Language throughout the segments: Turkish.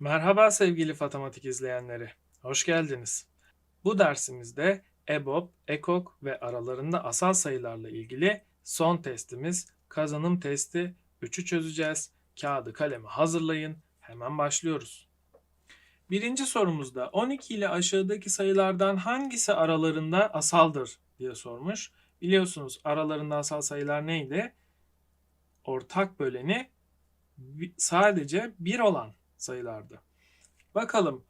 Merhaba sevgili matematik izleyenleri. Hoş geldiniz. Bu dersimizde EBOB, EKOK ve aralarında asal sayılarla ilgili son testimiz kazanım testi 3'ü çözeceğiz. Kağıdı kalemi hazırlayın. Hemen başlıyoruz. Birinci sorumuzda 12 ile aşağıdaki sayılardan hangisi aralarında asaldır diye sormuş. Biliyorsunuz aralarında asal sayılar neydi? Ortak böleni sadece 1 olan sayılardı. Bakalım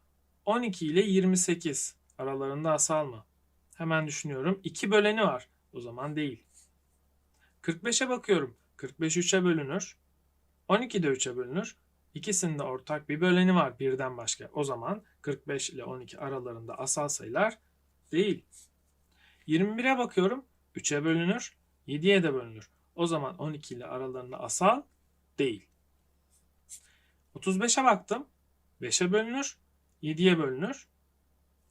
12 ile 28 aralarında asal mı? Hemen düşünüyorum. 2 böleni var. O zaman değil. 45'e bakıyorum. 45 3'e bölünür. 12 de 3'e bölünür. İkisinde ortak bir böleni var birden başka. O zaman 45 ile 12 aralarında asal sayılar değil. 21'e bakıyorum. 3'e bölünür. 7'ye de bölünür. O zaman 12 ile aralarında asal değil. 35'e baktım. 5'e bölünür. 7'ye bölünür.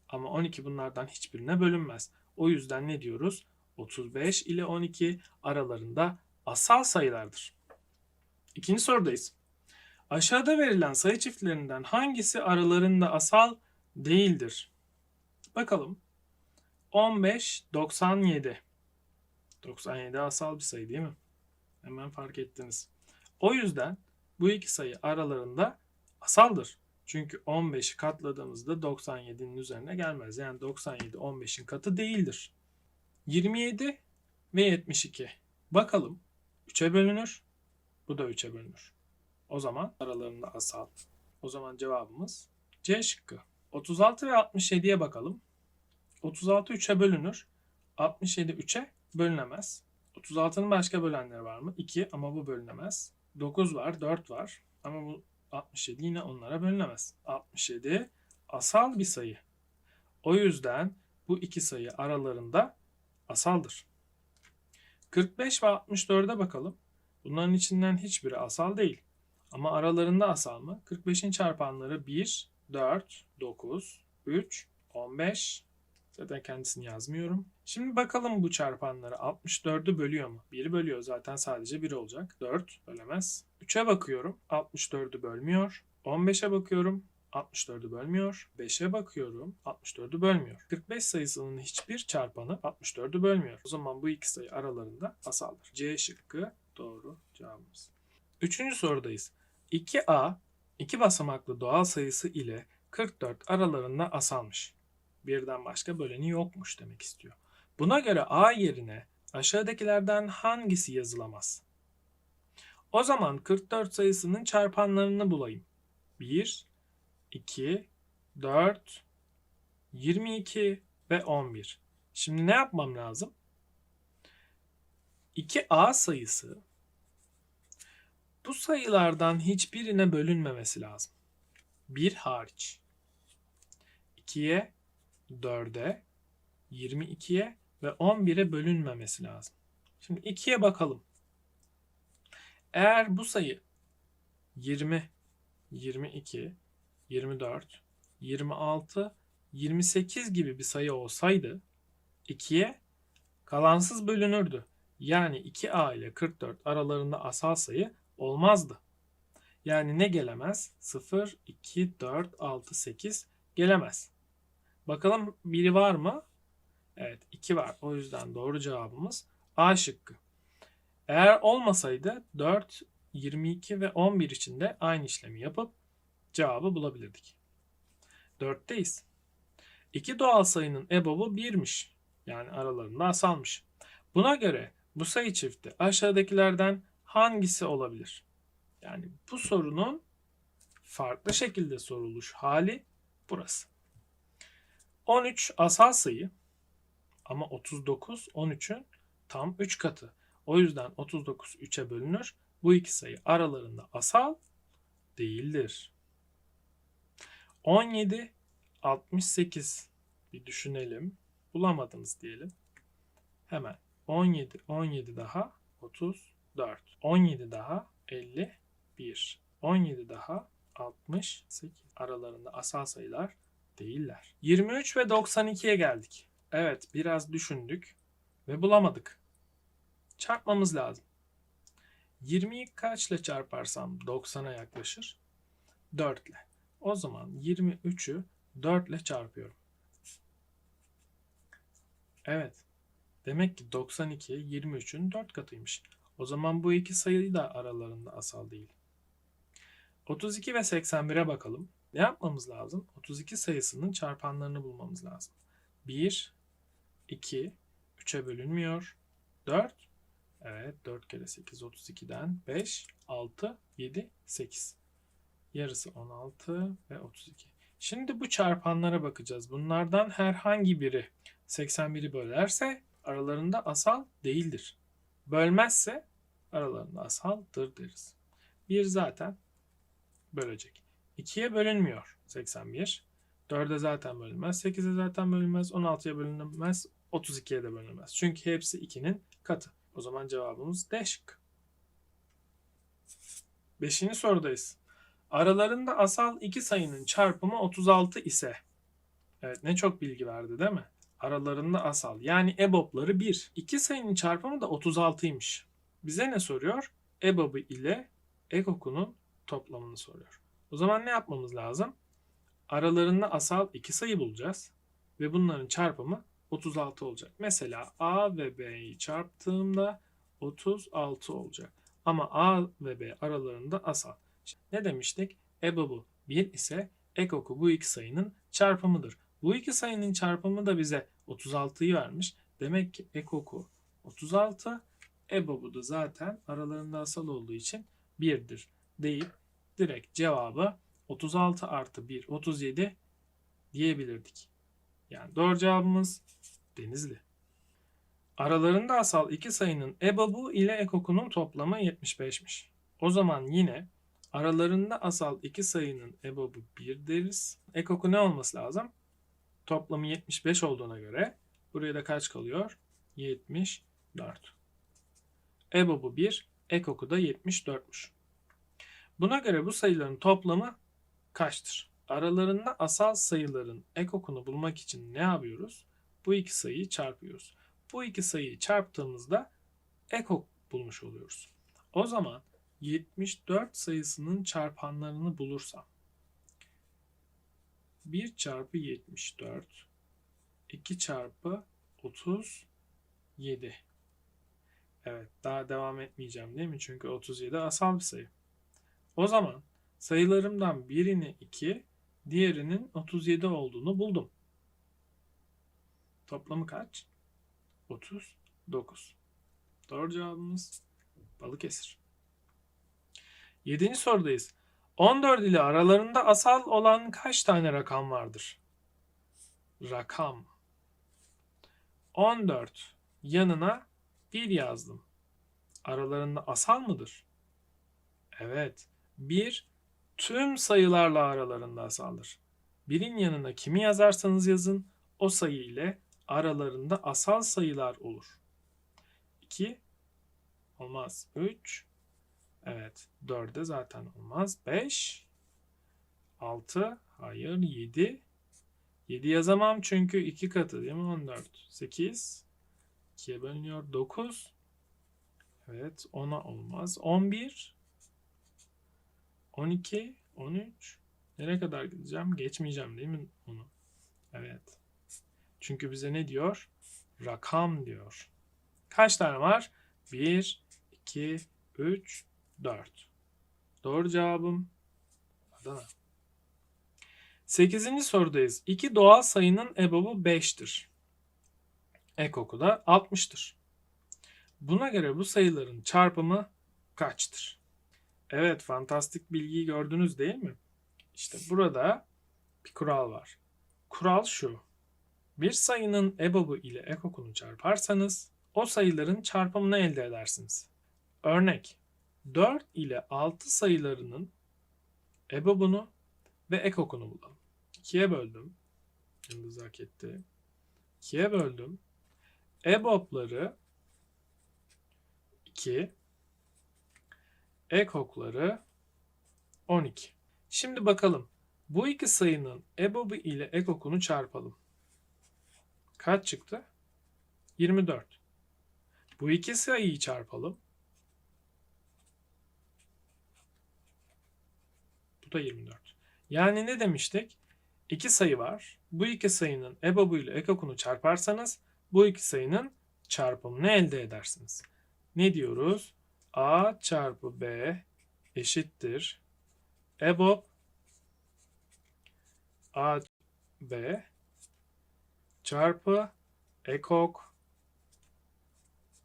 Ama 12 bunlardan hiçbirine bölünmez. O yüzden ne diyoruz? 35 ile 12 aralarında asal sayılardır. İkinci sorudayız. Aşağıda verilen sayı çiftlerinden hangisi aralarında asal değildir? Bakalım. 15, 97. 97 asal bir sayı değil mi? Hemen fark ettiniz. O yüzden bu iki sayı aralarında asaldır. Çünkü 15'i katladığımızda 97'nin üzerine gelmez. Yani 97 15'in katı değildir. 27 ve 72. Bakalım 3'e bölünür. Bu da 3'e bölünür. O zaman aralarında asal. O zaman cevabımız C şıkkı. 36 ve 67'ye bakalım. 36 3'e bölünür. 67 3'e bölünemez. 36'nın başka bölenleri var mı? 2 ama bu bölünemez. 9 var, 4 var. Ama bu 67 yine onlara bölünemez. 67 asal bir sayı. O yüzden bu iki sayı aralarında asaldır. 45 ve 64'e bakalım. Bunların içinden hiçbiri asal değil. Ama aralarında asal mı? 45'in çarpanları 1, 4, 9, 3, 15. Zaten kendisini yazmıyorum. Şimdi bakalım bu çarpanları 64'ü bölüyor mu? 1'i bölüyor zaten sadece 1 olacak. 4 bölemez. 3'e bakıyorum 64'ü bölmüyor. 15'e bakıyorum 64'ü bölmüyor. 5'e bakıyorum 64'ü bölmüyor. 45 sayısının hiçbir çarpanı 64'ü bölmüyor. O zaman bu iki sayı aralarında asaldır. C şıkkı doğru cevabımız. Üçüncü sorudayız. 2A iki basamaklı doğal sayısı ile 44 aralarında asalmış. Birden başka böleni yokmuş demek istiyor. Buna göre A yerine aşağıdakilerden hangisi yazılamaz? O zaman 44 sayısının çarpanlarını bulayım. 1, 2, 4, 22 ve 11. Şimdi ne yapmam lazım? 2A sayısı bu sayılardan hiçbirine bölünmemesi lazım. 1 hariç. 2'ye, 4'e, 22'ye ve 11'e bölünmemesi lazım. Şimdi 2'ye bakalım. Eğer bu sayı 20, 22, 24, 26, 28 gibi bir sayı olsaydı 2'ye kalansız bölünürdü. Yani 2a ile 44 aralarında asal sayı olmazdı. Yani ne gelemez? 0, 2, 4, 6, 8 gelemez. Bakalım biri var mı? Evet 2 var. O yüzden doğru cevabımız A şıkkı. Eğer olmasaydı 4, 22 ve 11 için de aynı işlemi yapıp cevabı bulabilirdik. 4'teyiz. İki doğal sayının EBOB'u 1'miş. Yani aralarında asalmış. Buna göre bu sayı çifti aşağıdakilerden hangisi olabilir? Yani bu sorunun farklı şekilde soruluş hali burası. 13 asal sayı ama 39 13'ün tam 3 katı. O yüzden 39 3'e bölünür. Bu iki sayı aralarında asal değildir. 17 68 bir düşünelim. Bulamadınız diyelim. Hemen 17 17 daha 34. 17 daha 51. 17 daha 68. Aralarında asal sayılar değiller. 23 ve 92'ye geldik. Evet biraz düşündük ve bulamadık. Çarpmamız lazım. 20'yi kaçla çarparsam 90'a yaklaşır? 4 ile. O zaman 23'ü 4 ile çarpıyorum. Evet. Demek ki 92 23'ün 4 katıymış. O zaman bu iki sayı da aralarında asal değil. 32 ve 81'e bakalım. Ne yapmamız lazım? 32 sayısının çarpanlarını bulmamız lazım. 1, 2, 3'e bölünmüyor. 4, evet 4 kere 8 32'den 5, 6, 7, 8. Yarısı 16 ve 32. Şimdi bu çarpanlara bakacağız. Bunlardan herhangi biri 81'i bölerse aralarında asal değildir. Bölmezse aralarında asaldır deriz. 1 zaten bölecek. 2'ye bölünmüyor 81. 4'e zaten bölünmez. 8'e zaten bölünmez. 16'ya bölünmez. 32'ye de bölünmez. Çünkü hepsi 2'nin katı. O zaman cevabımız D şıkkı. Beşinci sorudayız. Aralarında asal iki sayının çarpımı 36 ise Evet ne çok bilgi verdi değil mi? Aralarında asal yani EBOB'ları 1. İki sayının çarpımı da 36'ymış. Bize ne soruyor? EBOB'u ile EKOK'unun toplamını soruyor. O zaman ne yapmamız lazım? Aralarında asal iki sayı bulacağız. Ve bunların çarpımı 36 olacak. Mesela A ve B'yi çarptığımda 36 olacak. Ama A ve B aralarında asal. Ne demiştik? EBOB'u 1 ise EKOK'u bu iki sayının çarpımıdır. Bu iki sayının çarpımı da bize 36'yı vermiş. Demek ki EKOK'u 36, EBOB'u da zaten aralarında asal olduğu için 1'dir deyip direkt cevabı 36 artı 1 37 diyebilirdik. Yani doğru cevabımız Denizli. Aralarında asal iki sayının EBOB'u ile EKOK'unun toplamı 75'miş. O zaman yine aralarında asal iki sayının EBOB'u 1 deriz. EKOK'u ne olması lazım? Toplamı 75 olduğuna göre buraya da kaç kalıyor? 74. EBOB'u 1, EKOK'u da 74'müş. Buna göre bu sayıların toplamı kaçtır? Aralarında asal sayıların ekokunu bulmak için ne yapıyoruz? Bu iki sayıyı çarpıyoruz. Bu iki sayıyı çarptığımızda ekok bulmuş oluyoruz. O zaman 74 sayısının çarpanlarını bulursam 1 çarpı 74 2 çarpı 37 Evet daha devam etmeyeceğim değil mi? Çünkü 37 asal bir sayı. O zaman sayılarımdan birini 2, diğerinin 37 olduğunu buldum. Toplamı kaç? 39. Doğru cevabımız Balıkesir. Yedinci sorudayız. 14 ile aralarında asal olan kaç tane rakam vardır? Rakam. 14 yanına 1 yazdım. Aralarında asal mıdır? Evet. 1 tüm sayılarla aralarında asaldır. Birin yanına kimi yazarsanız yazın o sayı ile aralarında asal sayılar olur. 2 olmaz. 3 evet 4'e zaten olmaz. 5 6 hayır 7 7 yazamam çünkü 2 katı değil mi 14 8 2'ye bölünüyor 9 evet 10'a olmaz 11 12, 13. Nereye kadar gideceğim? Geçmeyeceğim değil mi onu? Evet. Çünkü bize ne diyor? Rakam diyor. Kaç tane var? 1, 2, 3, 4. Doğru cevabım Adana. 8. sorudayız. İki doğal sayının ebobu 5'tir. Ekoku da 60'tır. Buna göre bu sayıların çarpımı kaçtır? Evet, fantastik bilgiyi gördünüz değil mi? İşte burada bir kural var. Kural şu. Bir sayının EBOB'u ile EKOK'unu çarparsanız o sayıların çarpımını elde edersiniz. Örnek 4 ile 6 sayılarının EBOB'unu ve EKOK'unu bulalım. 2'ye böldüm. Yıldız hak etti. 2'ye böldüm. EBOB'ları 2 ekokları 12. Şimdi bakalım. Bu iki sayının EBOB'u ile ekokunu çarpalım. Kaç çıktı? 24. Bu iki sayıyı çarpalım. Bu da 24. Yani ne demiştik? İki sayı var. Bu iki sayının EBOB'u ile EKOK'unu çarparsanız bu iki sayının çarpımını elde edersiniz. Ne diyoruz? A çarpı B eşittir. EBOB A B çarpı EKOK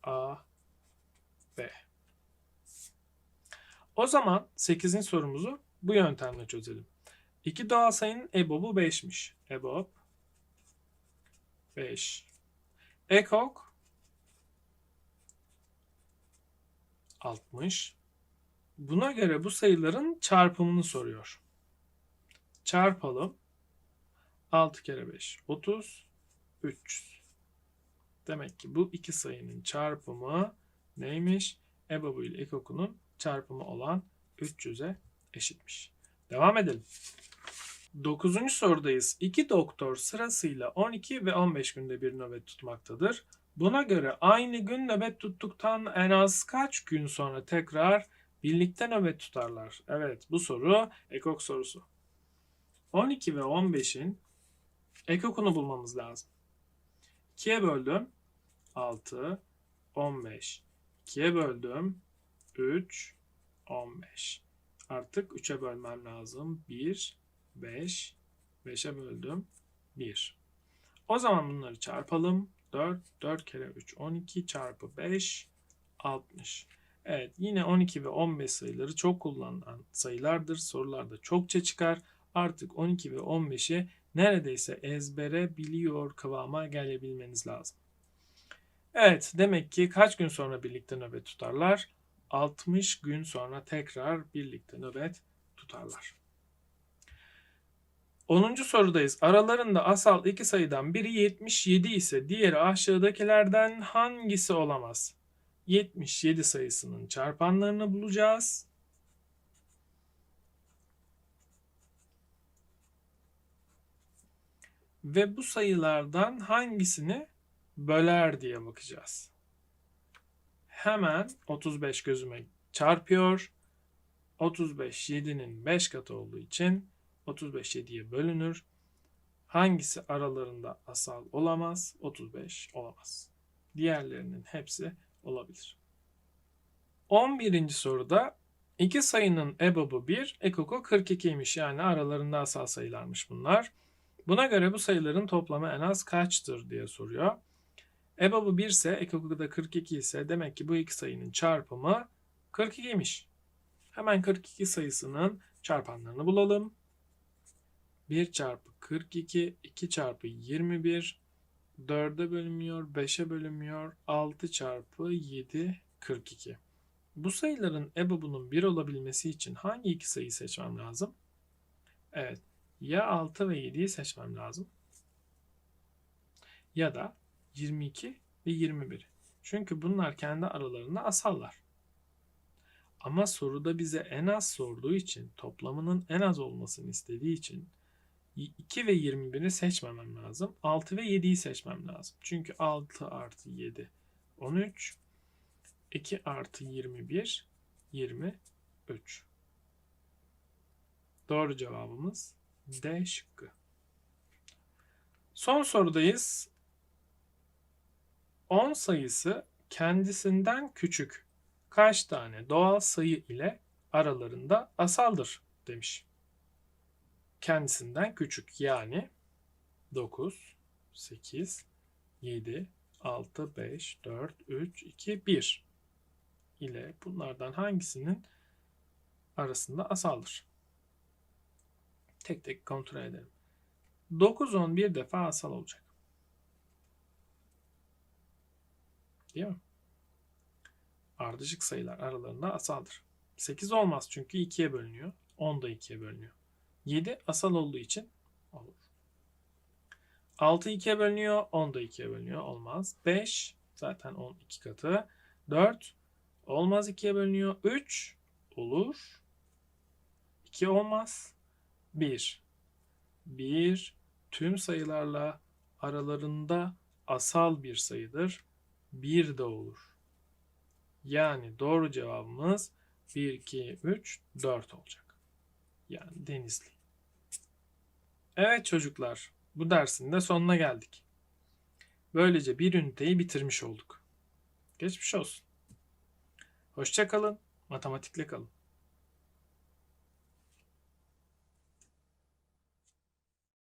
A B. O zaman 8. sorumuzu bu yöntemle çözelim. İki doğal sayının EBOB'u 5'miş. EBOB 5. EKOK 60. Buna göre bu sayıların çarpımını soruyor. Çarpalım. 6 kere 5 30 300. Demek ki bu iki sayının çarpımı neymiş? EBOB'u ile EKOK'unun çarpımı olan 300'e eşitmiş. Devam edelim. 9. sorudayız. İki doktor sırasıyla 12 ve 15 günde bir nöbet tutmaktadır. Buna göre aynı gün nöbet tuttuktan en az kaç gün sonra tekrar birlikte nöbet tutarlar? Evet bu soru ekok sorusu. 12 ve 15'in ekokunu bulmamız lazım. 2'ye böldüm 6, 15. 2'ye böldüm 3, 15. Artık 3'e bölmem lazım. 1, 5, 5'e böldüm 1. O zaman bunları çarpalım. 4, 4 kere 3, 12 çarpı 5, 60. Evet yine 12 ve 15 sayıları çok kullanılan sayılardır. Sorularda çokça çıkar. Artık 12 ve 15'i neredeyse ezbere biliyor kıvama gelebilmeniz lazım. Evet demek ki kaç gün sonra birlikte nöbet tutarlar? 60 gün sonra tekrar birlikte nöbet tutarlar. 10. sorudayız. Aralarında asal iki sayıdan biri 77 ise diğeri aşağıdakilerden hangisi olamaz? 77 sayısının çarpanlarını bulacağız. Ve bu sayılardan hangisini böler diye bakacağız. Hemen 35 gözüme çarpıyor. 35 7'nin 5 katı olduğu için 35 7'ye bölünür. Hangisi aralarında asal olamaz? 35 olamaz. Diğerlerinin hepsi olabilir. 11. soruda iki sayının EBOB'u 1, EKOK'u 42'ymiş. Yani aralarında asal sayılarmış bunlar. Buna göre bu sayıların toplamı en az kaçtır diye soruyor. EBOB'u 1 ise EKOK'u da 42 ise demek ki bu iki sayının çarpımı 42'ymiş. Hemen 42 sayısının çarpanlarını bulalım. 1 çarpı 42, 2 çarpı 21, 4'e bölünmüyor, 5'e bölünmüyor, 6 çarpı 7, 42. Bu sayıların EBOB'unun 1 olabilmesi için hangi iki sayıyı seçmem lazım? Evet, ya 6 ve 7'yi seçmem lazım. Ya da 22 ve 21. Çünkü bunlar kendi aralarında asallar. Ama soruda bize en az sorduğu için, toplamının en az olmasını istediği için 2 ve 21'i seçmemem lazım. 6 ve 7'yi seçmem lazım. Çünkü 6 artı 7 13. 2 artı 21 23. Doğru cevabımız D şıkkı. Son sorudayız. 10 sayısı kendisinden küçük kaç tane doğal sayı ile aralarında asaldır demiş. Kendisinden küçük yani 9, 8, 7, 6, 5, 4, 3, 2, 1 ile bunlardan hangisinin arasında asaldır? Tek tek kontrol edelim. 9, 10 bir defa asal olacak. Değil mi? Ardışık sayılar aralarında asaldır. 8 olmaz çünkü 2'ye bölünüyor. 10 da 2'ye bölünüyor. 7 asal olduğu için olur. 6 2'ye bölünüyor. 10 da 2'ye bölünüyor. Olmaz. 5 zaten 10 2 katı. 4 olmaz 2'ye bölünüyor. 3 olur. 2 olmaz. 1 1 tüm sayılarla aralarında asal bir sayıdır. 1 de olur. Yani doğru cevabımız 1, 2, 3, 4 olacak. Yani Denizli. Evet çocuklar, bu dersin de sonuna geldik. Böylece bir üniteyi bitirmiş olduk. Geçmiş olsun. Hoşça kalın, matematikle kalın.